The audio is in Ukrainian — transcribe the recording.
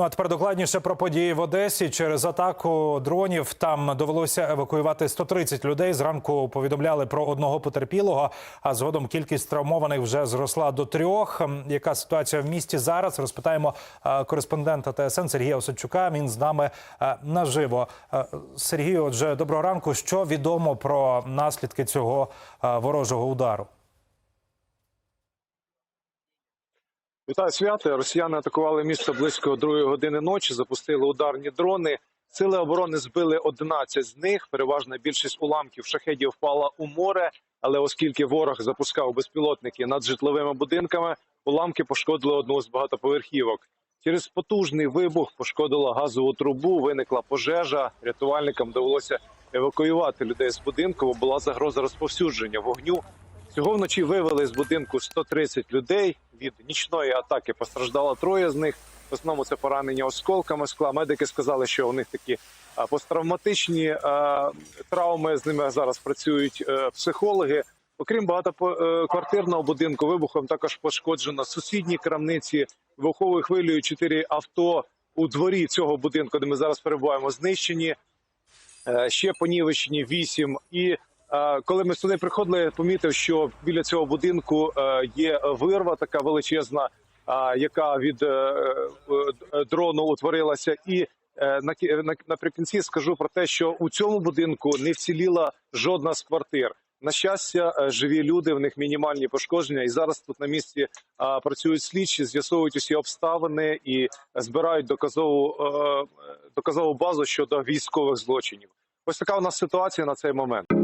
Ну а тепер докладніше про події в Одесі. Через атаку дронів там довелося евакуювати 130 людей. Зранку повідомляли про одного потерпілого. А згодом кількість травмованих вже зросла до трьох. Яка ситуація в місті зараз? Розпитаємо е, кореспондента ТСН Сергія Осадчука. Він з нами е, наживо. Е, Сергію, отже, доброго ранку. Що відомо про наслідки цього ворожого удару? Вітаю свято. Росіяни атакували місто близько другої години ночі. Запустили ударні дрони. Сили оборони збили 11 з них. Переважна більшість уламків шахедів впала у море. Але оскільки ворог запускав безпілотники над житловими будинками, уламки пошкодили одну з багатоповерхівок. Через потужний вибух пошкодила газову трубу. Виникла пожежа. Рятувальникам довелося евакуювати людей з будинку. бо Була загроза розповсюдження вогню. Всього вночі вивели з будинку 130 людей. Від нічної атаки постраждало троє з них. В основному це поранення осколками скла. Медики сказали, що у них такі посттравматичні травми. З ними зараз працюють е, психологи. Окрім багатоквартирного будинку, вибухом також пошкоджено сусідні крамниці, вибуховою хвилею чотири авто у дворі цього будинку, де ми зараз перебуваємо, знищені. Е, ще понівечені вісім. І е, коли ми сюди приходили, помітив, що біля цього будинку е, є вирва, така величезна, е, яка від е, е, дрону утворилася. І е, на кі- наприкінці скажу про те, що у цьому будинку не вціліла жодна з квартир. На щастя, е, живі люди, в них мінімальні пошкодження, і зараз тут на місці працюють слідчі, з'ясовують усі обставини і збирають доказову е, доказову базу щодо військових злочинів. Ось така у нас ситуація на цей момент.